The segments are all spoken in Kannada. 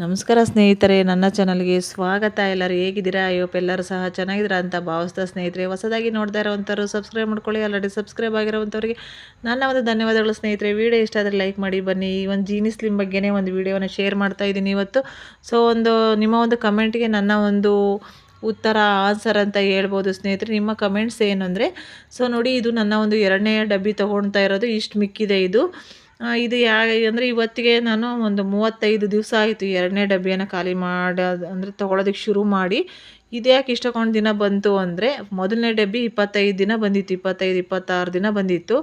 ನಮಸ್ಕಾರ ಸ್ನೇಹಿತರೆ, ನನ್ನ ಚಾನಲ್ಗೆ ಸ್ವಾಗತ. ಎಲ್ಲರೂ ಹೇಗಿದ್ದೀರಾ? ಅಯ್ಯೋಪ್ ಎಲ್ಲರೂ ಸಹ ಚೆನ್ನಾಗಿದ್ದೀರಾ ಅಂತ ಭಾವಿಸ್ತಾ ಸ್ನೇಹಿತರೆ, ಹೊಸದಾಗಿ ನೋಡ್ತಾ ಇರೋವಂಥವ್ರು ಸಬ್ಸ್ಕ್ರೈಬ್ ಮಾಡ್ಕೊಳ್ಳಿ. ಆಲ್ರೆಡಿ ಸಬ್ಸ್ಕ್ರೈಬ್ ಆಗಿರೋವಂಥವ್ರಿಗೆ ನನ್ನ ಒಂದು ಧನ್ಯವಾದಗಳು ಸ್ನೇಹಿತರೆ. ವಿಡಿಯೋ ಇಷ್ಟ ಆದರೆ ಲೈಕ್ ಮಾಡಿ, ಬನ್ನಿ. ಈ ಒಂದು ಜೀನಿ ಸ್ಲಿಮ್ ಬಗ್ಗೆನೇ ಒಂದು ವಿಡಿಯೋನ ಶೇರ್ ಮಾಡ್ತಾ ಇದ್ದೀನಿ ಇವತ್ತು. ಸೊ ಒಂದು ನಿಮ್ಮ ಒಂದು ಕಮೆಂಟ್ಗೆ ನನ್ನ ಒಂದು ಉತ್ತರ ಆನ್ಸರ್ ಅಂತ ಹೇಳ್ಬೋದು ಸ್ನೇಹಿತರೆ. ನಿಮ್ಮ ಕಮೆಂಟ್ಸ್ ಏನು ಅಂದರೆ ಸೊ ನೋಡಿ, ಇದು ನನ್ನ ಒಂದು ಎರಡನೇ ಡಬ್ಬಿ ತೊಗೊಳ್ತಾ ಇರೋದು. ಇಷ್ಟು ಮಿಕ್ಕಿದೆ ಇದು. ಇದು ಯಾ ಅಂದರೆ ಇವತ್ತಿಗೆ ನಾನು ಒಂದು ಮೂವತ್ತೈದು ದಿವಸ ಆಯಿತು ಎರಡನೇ ಡಬ್ಬಿಯನ್ನು ಖಾಲಿ ಮಾಡೋದು, ಅಂದರೆ ತೊಗೊಳೋದಕ್ಕೆ ಶುರು ಮಾಡಿ. ಇದು ಯಾಕೆ ಇಷ್ಟೊಂದು ದಿನ ಬಂತು ಅಂದರೆ, ಮೊದಲನೇ ಡಬ್ಬಿ ಇಪ್ಪತ್ತೈದು ದಿನ ಬಂದಿತ್ತು, ಇಪ್ಪತ್ತೈದು, ಇಪ್ಪತ್ತಾರು ದಿನ ಬಂದಿತ್ತು.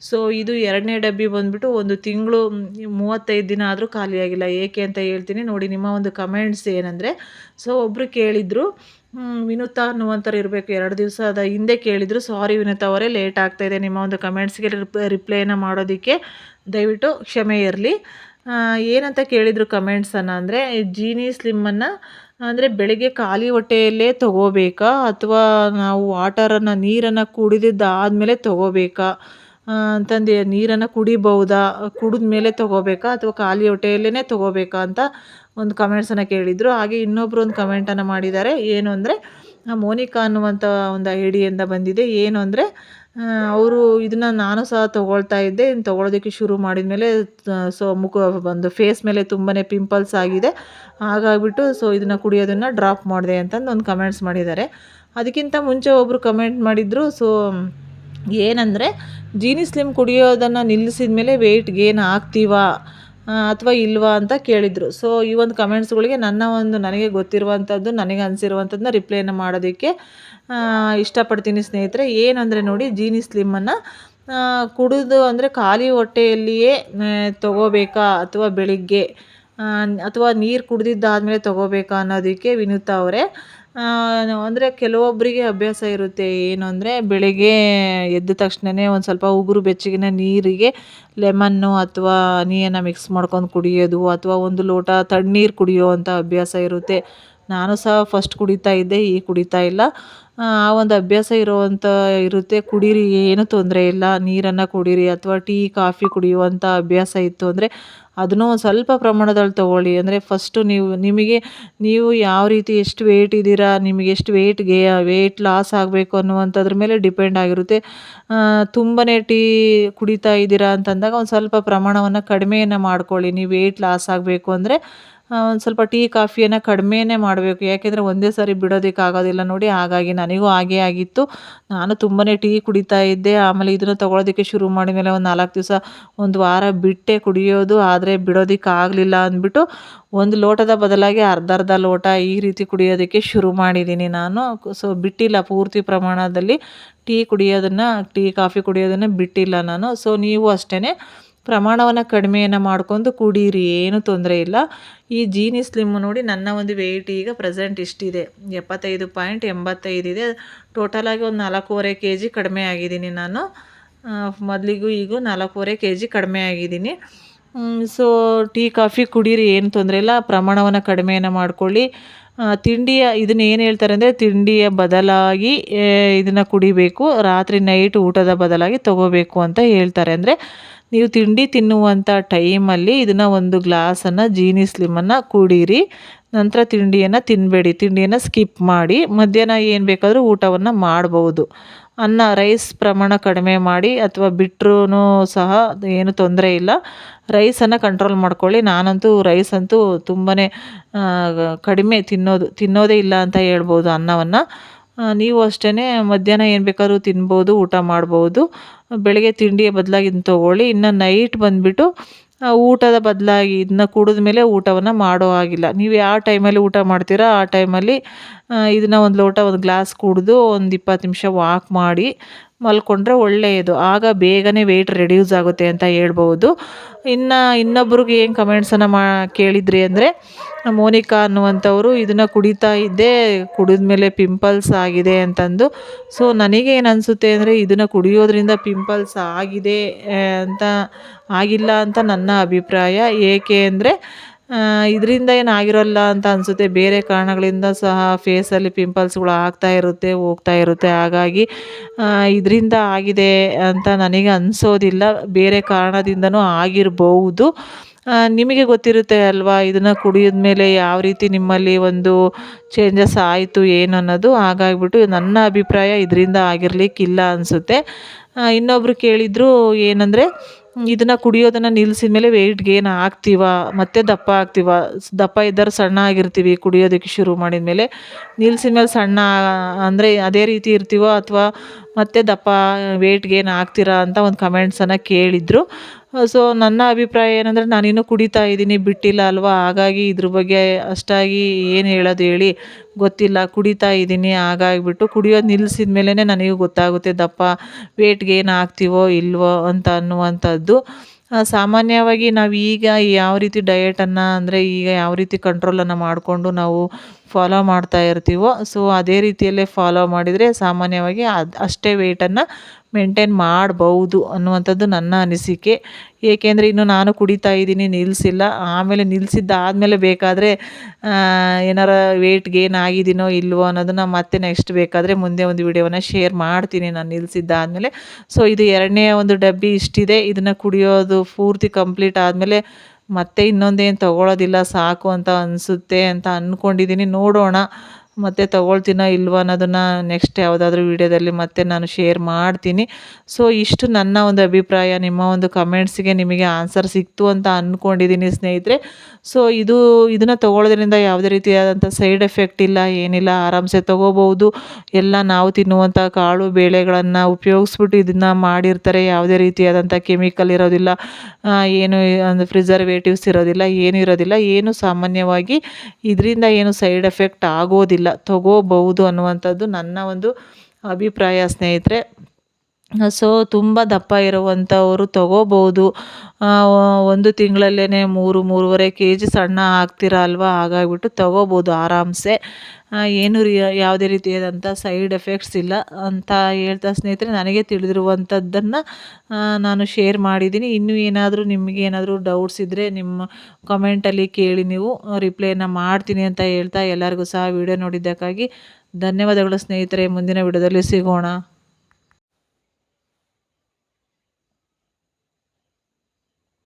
ಸೊ ಇದು ಎರಡನೇ ಡಬ್ಬಿ ಬಂದುಬಿಟ್ಟು ಒಂದು ತಿಂಗಳು, ಮೂವತ್ತೈದು ದಿನ ಆದರೂ ಖಾಲಿಯಾಗಿಲ್ಲ. ಏಕೆ ಅಂತ ಹೇಳ್ತೀನಿ. ನೋಡಿ, ನಿಮ್ಮ ಒಂದು ಕಮೆಂಟ್ಸ್ ಏನಂದರೆ ಸೊ ಒಬ್ಬರು ಕೇಳಿದರು ವಿನುತಾ ಅನ್ನುವಂಥವ್ರು ಇರಬೇಕು. ಎರಡು ದಿವಸದ ಹಿಂದೆ ಕೇಳಿದರು. ಸಾರಿ ವಿನುತಾ ಅವರೇ ಲೇಟ್ ಆಗ್ತಾಯಿದೆ ನಿಮ್ಮ ಒಂದು ಕಮೆಂಟ್ಸ್ಗೆ ರಿಪ್ಲೈನ ಮಾಡೋದಕ್ಕೆ ದಯವಿಟ್ಟು ಕ್ಷಮೆ ಇರಲಿ. ಏನಂತ ಕೇಳಿದರು ಕಮೆಂಟ್ಸನ್ನು ಅಂದರೆ, ಜೀನಿ ಸ್ಲಿಮ್ಮನ್ನು ಅಂದರೆ ಬೆಳಗ್ಗೆ ಖಾಲಿ ಹೊಟ್ಟೆಯಲ್ಲೇ ತೊಗೋಬೇಕಾ? ಅಥವಾ ನಾವು ವಾಟರನ್ನು ನೀರನ್ನು ಕುಡಿದಿದ್ದಾದಮೇಲೆ ತೊಗೋಬೇಕಾ? ಅಂತಂದು ನೀರನ್ನು ಕುಡಿಬೌದಾ ಕುಡಿದ ಮೇಲೆ ತೊಗೋಬೇಕಾ? ಅಥವಾ ಖಾಲಿ ಹೊಟ್ಟೆಯಲ್ಲೇ ತೊಗೋಬೇಕಾ ಅಂತ ಒಂದು ಕಮೆಂಟ್ಸನ್ನು ಕೇಳಿದರು. ಹಾಗೆ ಇನ್ನೊಬ್ಬರು ಒಂದು ಕಮೆಂಟನ್ನು ಮಾಡಿದ್ದಾರೆ. ಏನು ಅಂದರೆ ಮೋನಿಕಾ ಅನ್ನುವಂಥ ಒಂದು ಐಡಿಯಿಂದ ಬಂದಿದೆ. ಏನು ಅಂದರೆ ಅವರು ಇದನ್ನು ನಾನು ಸಹ ತೊಗೊಳ್ತಾ ಇದ್ದೆ. ಇನ್ನು ತೊಗೊಳೋದಕ್ಕೆ ಶುರು ಮಾಡಿದ ಮೇಲೆ ಸೊ ಮುಖ ಒಂದು ಫೇಸ್ ಮೇಲೆ ತುಂಬಾ ಪಿಂಪಲ್ಸ್ ಆಗಿದೆ. ಹಾಗಾಗಿಬಿಟ್ಟು ಸೊ ಇದನ್ನು ಕುಡಿಯೋದನ್ನು ಡ್ರಾಪ್ ಮಾಡಿದೆ ಅಂತಂದು ಒಂದು ಕಮೆಂಟ್ಸ್ ಮಾಡಿದ್ದಾರೆ. ಅದಕ್ಕಿಂತ ಮುಂಚೆ ಒಬ್ಬರು ಕಮೆಂಟ್ ಮಾಡಿದರು. ಸೊ ಏನಂದರೆ, ಜೀನಿ ಸ್ಲಿಮ್ ಕುಡಿಯೋದನ್ನು ನಿಲ್ಲಿಸಿದ ಮೇಲೆ ವೆಯ್ಟ್ ಗೇನ್ ಆಗ್ತೀವಾ ಅಥವಾ ಇಲ್ವಾ ಅಂತ ಕೇಳಿದರು. ಸೊ ಈ ಒಂದು ಕಮೆಂಟ್ಸ್ಗಳಿಗೆ ನನ್ನ ಒಂದು ನನಗೆ ಗೊತ್ತಿರುವಂಥದ್ದು ನನಗೆ ಅನಿಸಿರುವಂಥದ್ದನ್ನ ರಿಪ್ಲೈನ ಮಾಡೋದಕ್ಕೆ ಇಷ್ಟಪಡ್ತೀನಿ ಸ್ನೇಹಿತರೆ. ಏನಂದರೆ ನೋಡಿ, ಜೀನಿ ಸ್ಲಿಮ್ಮನ್ನು ಕುಡಿದು ಅಂದರೆ ಖಾಲಿ ಹೊಟ್ಟೆಯಲ್ಲಿಯೇ ತಗೋಬೇಕಾ ಅಥವಾ ಬೆಳಿಗ್ಗೆ ಅಥವಾ ನೀರು ಕುಡಿದಿದ್ದಾದಮೇಲೆ ತಗೋಬೇಕಾ ಅನ್ನೋದಕ್ಕೆ ವಿನುತಾ ಅವರೇ. ಅಂದರೆ ಕೆಲವೊಬ್ಬರಿಗೆ ಅಭ್ಯಾಸ ಇರುತ್ತೆ. ಏನು ಅಂದರೆ ಬೆಳಗ್ಗೆ ಎದ್ದ ತಕ್ಷಣವೇ ಒಂದು ಸ್ವಲ್ಪ ಉಗುರು ಬೆಚ್ಚಗಿನ ನೀರಿಗೆ ಲೆಮನ್ನು ಅಥವಾ ನೀರನ್ನು ಮಿಕ್ಸ್ ಮಾಡ್ಕೊಂಡು ಕುಡಿಯೋದು ಅಥವಾ ಒಂದು ಲೋಟ ತಣ್ಣೀರು ಕುಡಿಯುವಂಥ ಅಭ್ಯಾಸ ಇರುತ್ತೆ. ನಾನು ಸಹ ಫಸ್ಟ್ ಕುಡಿತಾ ಇದ್ದೆ ಈಗ ಕುಡಿತಾ ಇಲ್ಲ. ಆ ಒಂದು ಅಭ್ಯಾಸ ಇರುವಂಥ ಇರುತ್ತೆ, ಕುಡೀರಿ, ಏನೂ ತೊಂದರೆ ಇಲ್ಲ. ನೀರನ್ನು ಕುಡೀರಿ ಅಥವಾ ಟೀ, ಕಾಫಿ ಕುಡಿಯುವಂಥ ಅಭ್ಯಾಸ ಇತ್ತು ಅಂದರೆ ಅದನ್ನು ಒಂದು ಸ್ವಲ್ಪ ಪ್ರಮಾಣದಲ್ಲಿ ತೊಗೊಳ್ಳಿ. ಅಂದರೆ ಫಸ್ಟು ನೀವು, ನಿಮಗೆ, ನೀವು ಯಾವ ರೀತಿ ಎಷ್ಟು ವೆಯ್ಟ್ ಇದ್ದೀರಾ, ನಿಮಗೆ ಎಷ್ಟು ವೆಯ್ಟ್ಗೆ ವೆಯ್ಟ್ ಲಾಸ್ ಆಗಬೇಕು ಅನ್ನುವಂಥದ್ರ ಮೇಲೆ ಡಿಪೆಂಡ್ ಆಗಿರುತ್ತೆ. ತುಂಬಾ ಟೀ ಕುಡಿತಾ ಇದ್ದೀರಾ ಅಂತಂದಾಗ ಒಂದು ಸ್ವಲ್ಪ ಪ್ರಮಾಣವನ್ನು ಕಡಿಮೆಯನ್ನು ಮಾಡ್ಕೊಳ್ಳಿ. ನೀವು ವೆಯ್ಟ್ ಲಾಸ್ ಆಗಬೇಕು ಅಂದರೆ ಒಂದು ಸ್ವಲ್ಪ ಟೀ, ಕಾಫಿಯನ್ನು ಕಡಿಮೆನೇ ಮಾಡಬೇಕು. ಯಾಕೆಂದರೆ ಒಂದೇ ಸಾರಿ ಬಿಡೋದಕ್ಕಾಗೋದಿಲ್ಲ. ನೋಡಿ, ಹಾಗಾಗಿ ನನಗೂ ಹಾಗೇ ಆಗಿತ್ತು. ನಾನು ತುಂಬಾ ಟೀ ಕುಡಿತಾ ಇದ್ದೆ. ಆಮೇಲೆ ಇದನ್ನು ತೊಗೊಳೋದಕ್ಕೆ ಶುರು ಮಾಡಿದ ಮೇಲೆ ಒಂದು ನಾಲ್ಕು ದಿವಸ, ಒಂದು ವಾರ ಬಿಟ್ಟೆ ಕುಡಿಯೋದು. ಆದರೆ ಬಿಡೋದಕ್ಕಾಗಲಿಲ್ಲ ಅಂದ್ಬಿಟ್ಟು ಒಂದು ಲೋಟದ ಬದಲಾಗಿ ಅರ್ಧ ಅರ್ಧ ಲೋಟ ಈ ರೀತಿ ಕುಡಿಯೋದಕ್ಕೆ ಶುರು ಮಾಡಿದ್ದೀನಿ ನಾನು. ಸೊ, ಬಿಟ್ಟಿಲ್ಲ ಪೂರ್ತಿ ಪ್ರಮಾಣದಲ್ಲಿ. ಟೀ ಕುಡಿಯೋದನ್ನು, ಟೀ, ಕಾಫಿ ಕುಡಿಯೋದನ್ನು ಬಿಟ್ಟಿಲ್ಲ ನಾನು. ಸೊ, ನೀವು ಅಷ್ಟೇ ಪ್ರಮಾಣವನ್ನು ಕಡಿಮೆಯನ್ನು ಮಾಡಿಕೊಂಡು ಕುಡೀರಿ, ಏನೂ ತೊಂದರೆ ಇಲ್ಲ. ಈ ಜೀನಿ ಸ್ಲಿಮ್ ನೋಡಿ ನನ್ನ ಒಂದು ವೆಯ್ಟ್ ಈಗ ಪ್ರೆಸೆಂಟ್ ಇಷ್ಟಿದೆ. ಎಪ್ಪತ್ತೈದು ಪಾಯಿಂಟ್ ಎಂಬತ್ತೈದಿದೆ ಟೋಟಲಾಗಿ ಒಂದು ನಾಲ್ಕೂವರೆ ಕೆ ಜಿ ಕಡಿಮೆ ಆಗಿದ್ದೀನಿ ನಾನು. ಮೊದಲಿಗೂ ಈಗ ನಾಲ್ಕೂವರೆ ಕೆ ಜಿ ಕಡಿಮೆ ಆಗಿದ್ದೀನಿ. ಸೊ ಟೀ ಕಾಫಿ ಕುಡೀರಿ, ಏನು ತೊಂದರೆ ಇಲ್ಲ. ಪ್ರಮಾಣವನ್ನು ಕಡಿಮೆಯನ್ನು ಮಾಡಿಕೊಳ್ಳಿ. ತಿಂಡಿಯ, ಇದನ್ನ ಏನು ಹೇಳ್ತಾರೆ ಅಂದರೆ ತಿಂಡಿಯ ಬದಲಾಗಿ ಇದನ್ನು ಕುಡಿಬೇಕು. ರಾತ್ರಿ ನೈಟ್ ಊಟದ ಬದಲಾಗಿ ತಗೋಬೇಕು ಅಂತ ಹೇಳ್ತಾರೆ. ಅಂದರೆ ನೀವು ತಿಂಡಿ ತಿನ್ನುವಂಥ ಟೈಮಲ್ಲಿ ಇದನ್ನು ಒಂದು ಗ್ಲಾಸನ್ನು ಜೀನಿ ಸ್ಲಿಮನ್ನು ಕುಡೀರಿ. ನಂತರ ತಿಂಡಿಯನ್ನು ತಿನ್ನಬೇಡಿ ತಿಂಡಿಯನ್ನು ಸ್ಕಿಪ್ ಮಾಡಿ, ಮಧ್ಯಾಹ್ನ ಏನು ಬೇಕಾದರೂ ಊಟವನ್ನು ಮಾಡ್ಬೋದು. ಅನ್ನ ರೈಸ್ ಪ್ರಮಾಣ ಕಡಿಮೆ ಮಾಡಿ ಅಥವಾ ಬಿಟ್ಟರೂ ಸಹ ಏನು ತೊಂದರೆ ಇಲ್ಲ. ರೈಸನ್ನು ಕಂಟ್ರೋಲ್ ಮಾಡ್ಕೊಳ್ಳಿ. ನಾನಂತೂ ರೈಸ್ ಅಂತೂ ತುಂಬಾ ಕಡಿಮೆ ತಿನ್ನೋದು, ತಿನ್ನೋದೇ ಇಲ್ಲ ಅಂತ ಹೇಳ್ಬೋದು ಅನ್ನವನ್ನು. ನೀವು ಅಷ್ಟೇ ಮಧ್ಯಾಹ್ನ ಏನು ಬೇಕಾದ್ರೂ ತಿನ್ಬೋದು, ಊಟ ಮಾಡ್ಬೋದು. ಬೆಳಗ್ಗೆ ತಿಂಡಿಯ ಬದಲಾಗಿ ಇದನ್ನ ತೊಗೊಳ್ಳಿ. ಇನ್ನು ನೈಟ್ ಬಂದುಬಿಟ್ಟು ಊಟದ ಬದಲಾಗಿ ಇದನ್ನ ಕುಡಿದ ಮೇಲೆ ಊಟವನ್ನು ಮಾಡೋ ಹಾಗಿಲ್ಲ. ನೀವು ಯಾವ ಟೈಮಲ್ಲಿ ಊಟ ಮಾಡ್ತೀರೋ ಆ ಟೈಮಲ್ಲಿ ಇದನ್ನು ಒಂದು ಲೋಟ ಒಂದು ಗ್ಲಾಸ್ ಕುಡಿದು ಒಂದು ಇಪ್ಪತ್ತು ನಿಮಿಷ ವಾಕ್ ಮಾಡಿ ಮಲ್ಕೊಂಡ್ರೆ ಒಳ್ಳೆಯದು. ಆಗ ಬೇಗನೆ ವೆಯ್ಟ್ ರೆಡ್ಯೂಸ್ ಆಗುತ್ತೆ ಅಂತ ಹೇಳ್ಬೋದು ಇನ್ನು ಇನ್ನೊಬ್ರಿಗೆ ಏನು ಕಮೆಂಟ್ಸನ್ನು ಮಾ, ಕೇಳಿದ್ರಿ ಅಂದರೆ, ಮೋನಿಕಾ ಅನ್ನುವಂಥವರು ಇದನ್ನು ಕುಡಿತಾ ಇದ್ದೆ ಕುಡಿದ ಮೇಲೆ ಪಿಂಪಲ್ಸ್ ಆಗಿದೆ ಅಂತಂದು. ಸೊ ನನಗೇನು ಅನಿಸುತ್ತೆ ಅಂದರೆ, ಇದನ್ನು ಕುಡಿಯೋದ್ರಿಂದ ಪಿಂಪಲ್ಸ್ ಆಗಿದೆ ಅಂತ, ಆಗಿಲ್ಲ ಅಂತ ನನ್ನ ಅಭಿಪ್ರಾಯ. ಏಕೆ ಅಂದರೆ ಇದರಿಂದ ಏನು ಆಗಿರೋಲ್ಲ ಅಂತ ಅನಿಸುತ್ತೆ. ಬೇರೆ ಕಾರಣಗಳಿಂದ ಸಹ ಫೇಸಲ್ಲಿ ಪಿಂಪಲ್ಸ್ಗಳು ಆಗ್ತಾ ಇರುತ್ತೆ, ಹೋಗ್ತಾ ಇರುತ್ತೆ. ಹಾಗಾಗಿ ಇದರಿಂದ ಆಗಿದೆ ಅಂತ ನನಗೆ ಅನಿಸೋದಿಲ್ಲ. ಬೇರೆ ಕಾರಣದಿಂದನೂ ಆಗಿರಬಹುದು. ನಿಮಗೆ ಗೊತ್ತಿರುತ್ತೆ ಅಲ್ವಾ, ಇದನ್ನು ಕುಡಿಯೋದ ಮೇಲೆ ಯಾವ ರೀತಿ ನಿಮ್ಮಲ್ಲಿ ಒಂದು ಚೇಂಜಸ್ ಆಯಿತು, ಏನು ಅನ್ನೋದು. ಹಾಗಾಗ್ಬಿಟ್ಟು ನನ್ನ ಅಭಿಪ್ರಾಯ ಇದರಿಂದ ಆಗಿರಲಿಕ್ಕಿಲ್ಲ ಅನಿಸುತ್ತೆ. ಇನ್ನೊಬ್ರು ಕೇಳಿದರು ಏನಂದರೆ ಇದನ್ನು ಕುಡಿಯೋದನ್ನು ನಿಲ್ಸಿದ ಮೇಲೆ ವೆಯ್ಟ್ ಗೇನ್ ಆಗ್ತೀವ, ಮತ್ತೆ ದಪ್ಪ ಆಗ್ತೀವ. ದಪ್ಪ ಇದ್ದರೆ ಸಣ್ಣ ಆಗಿರ್ತೀವಿ, ಕುಡಿಯೋದಕ್ಕೆ ಶುರು ಮಾಡಿದ ಮೇಲೆ ನಿಲ್ಸಿದ ಮೇಲೆ ಸಣ್ಣ ಅಂದರೆ ಅದೇ ರೀತಿ ಇರ್ತೀವೋ ಅಥವಾ ಮತ್ತೆ ದಪ್ಪ ವೆಯ್ಟ್ ಗೇನ್ ಆಗ್ತೀರಾ ಅಂತ ಒಂದು ಕಮೆಂಟ್ಸನ್ನು ಕೇಳಿದರು. ಸೊ ನನ್ನ ಅಭಿಪ್ರಾಯ ಏನಂದರೆ ನಾನಿನ್ನೂ ಕುಡಿತಾ ಇದ್ದೀನಿ, ಬಿಟ್ಟಿಲ್ಲ ಅಲ್ವಾ? ಹಾಗಾಗಿ ಇದ್ರ ಬಗ್ಗೆ ಅಷ್ಟಾಗಿ ಏನು ಹೇಳೋದು ಹೇಳಿ ಗೊತ್ತಿಲ್ಲ. ಕುಡಿತಾ ಇದ್ದೀನಿ, ಹಾಗಾಗಿಬಿಟ್ಟು ಕುಡಿಯೋದು ನಿಲ್ಸಿದ ಮೇಲೇ ನನಗೆ ಗೊತ್ತಾಗುತ್ತೆ, ದಪ್ಪ ವೇಟ್ಗೆ ಏನು ಆಗ್ತೀವೋ ಇಲ್ವೋ ಅಂತ ಅನ್ನುವಂಥದ್ದು. ಸಾಮಾನ್ಯವಾಗಿ ನಾವು ಈಗ ಯಾವ ರೀತಿ ಡಯೆಟನ್ನು ಅಂದರೆ ಈಗ ಯಾವ ರೀತಿ ಕಂಟ್ರೋಲನ್ನು ಮಾಡಿಕೊಂಡು ನಾವು ಫಾಲೋ ಮಾಡ್ತಾ ಇರ್ತೀವೋ ಸೊ ಅದೇ ರೀತಿಯಲ್ಲೇ ಫಾಲೋ ಮಾಡಿದರೆ ಸಾಮಾನ್ಯವಾಗಿ ಅದು, ಅಷ್ಟೇ ವೆಯ್ಟನ್ನು ಮೇಂಟೈನ್ ಮಾಡ್ಬೌದು ಅನ್ನುವಂಥದ್ದು ನನ್ನ ಅನಿಸಿಕೆ. ಏಕೆಂದರೆ ಇನ್ನು ನಾನು ಕುಡಿತಾ ಇದ್ದೀನಿ ನಿಲ್ಲಿಸಿಲ್ಲ ಆಮೇಲೆ ನಿಲ್ಲಿಸಿದ್ದಾದಮೇಲೆ ಬೇಕಾದರೆ ಏನಾರ ವೆಯ್ಟ್ ಗೇನ್ ಆಗಿದ್ದೀನೋ ಇಲ್ವೋ ಅನ್ನೋದನ್ನು ಮತ್ತೆ ನೆಕ್ಸ್ಟ್ ಬೇಕಾದರೆ ಮುಂದೆ ಒಂದು ವಿಡಿಯೋವನ್ನು ಶೇರ್ ಮಾಡ್ತೀನಿ ನಾನು ನಿಲ್ಲಿಸಿದ್ದಾದಮೇಲೆ ಸೊ ಇದು ಎರಡನೇ ಒಂದು ಡಬ್ಬಿ ಇಷ್ಟಿದೆ. ಇದನ್ನು ಕುಡಿಯೋದು ಪೂರ್ತಿ ಕಂಪ್ಲೀಟ್ ಆದಮೇಲೆ ಮತ್ತೆ ಇನ್ನೊಂದೇನು ತೊಗೊಳೋದಿಲ್ಲ ಸಾಕು ಅಂತ ಅನಿಸುತ್ತೆ ಅಂತ ಅಂದ್ಕೊಂಡಿದ್ದೀನಿ ನೋಡೋಣ. ಮತ್ತೆ ತೊಗೊಳ್ತೀನೋ ಇಲ್ವೋ ಅನ್ನೋದನ್ನು ನೆಕ್ಸ್ಟ್ ಯಾವುದಾದ್ರೂ ವಿಡಿಯೋದಲ್ಲಿ ಮತ್ತೆ ನಾನು ಶೇರ್ ಮಾಡ್ತೀನಿ. ಸೊ ಇಷ್ಟು ನನ್ನ ಒಂದು ಅಭಿಪ್ರಾಯ, ನಿಮ್ಮ ಒಂದು ಕಮೆಂಟ್ಸಿಗೆ ನಿಮಗೆ ಆನ್ಸರ್ ಸಿಕ್ತು ಅಂತ ಅಂದ್ಕೊಂಡಿದ್ದೀನಿ ಸ್ನೇಹಿತರೆ. ಸೊ ಇದು, ಇದನ್ನು ತೊಗೊಳೋದ್ರಿಂದ ಯಾವುದೇ ರೀತಿಯಾದಂಥ ಸೈಡ್ ಎಫೆಕ್ಟ್ ಇಲ್ಲ, ಏನಿಲ್ಲ, ಆರಾಮ್ಸೆ ತೊಗೋಬೋದು ಎಲ್ಲ ನಾವು ತಿನ್ನುವಂಥ ಕಾಳು ಬೇಳೆಗಳನ್ನು ಉಪಯೋಗಿಸ್ಬಿಟ್ಟು ಇದನ್ನು ಮಾಡಿರ್ತಾರೆ. ಯಾವುದೇ ರೀತಿಯಾದಂಥ ಕೆಮಿಕಲ್ ಇರೋದಿಲ್ಲ ಏನು ಅಂದರೆ ಪ್ರಿಸರ್ವೇಟಿವ್ಸ್ ಇರೋದಿಲ್ಲ, ಏನು ಇರೋದಿಲ್ಲ, ಏನು ಸಾಮಾನ್ಯವಾಗಿ ಇದರಿಂದ ಏನು ಸೈಡ್ ಎಫೆಕ್ಟ್ ಆಗೋದಿಲ್ಲ. ತಗೋಬಹುದು ಅನ್ನುವಂಥದ್ದು ನನ್ನ ಒಂದು ಅಭಿಪ್ರಾಯ ಸ್ನೇಹಿತರೆ. ಸೊ ತುಂಬ ದಪ್ಪ ಇರುವಂಥವರು ತೊಗೋಬೋದು. ಒಂದು ತಿಂಗಳಲ್ಲೇ ಮೂರು, ಮೂರುವರೆ ಕೆ ಜಿ ಸಣ್ಣ ಆಗ್ತೀರ ಅಲ್ವಾ? ಹಾಗಾಗಿಬಿಟ್ಟು ತೊಗೋಬೋದು ಆರಾಮ್ಸೆ. ಏನು ರೀ, ಯಾವುದೇ ರೀತಿಯಾದಂಥ ಸೈಡ್ ಎಫೆಕ್ಟ್ಸ್ ಇಲ್ಲ ಅಂತ ಹೇಳ್ತಾ ಸ್ನೇಹಿತರೆ, ನನಗೆ ತಿಳಿದಿರುವಂಥದ್ದನ್ನು ನಾನು ಶೇರ್ ಮಾಡಿದ್ದೀನಿ. ಇನ್ನೂ ಏನಾದರೂ ನಿಮಗೆ ಏನಾದರೂ ಡೌಟ್ಸ್ ಇದ್ದರೆ ನಿಮ್ಮ ಕಮೆಂಟಲ್ಲಿ ಕೇಳಿ ನೀವು ರಿಪ್ಲೈನ ಮಾಡ್ತೀನಿ ಅಂತ ಹೇಳ್ತಾ ಎಲ್ಲರಿಗೂ ಸಹ ವಿಡಿಯೋ ನೋಡಿದ್ದಕ್ಕಾಗಿ ಧನ್ಯವಾದಗಳು ಸ್ನೇಹಿತರೆ. ಮುಂದಿನ ವಿಡಿಯೋದಲ್ಲಿ ಸಿಗೋಣ.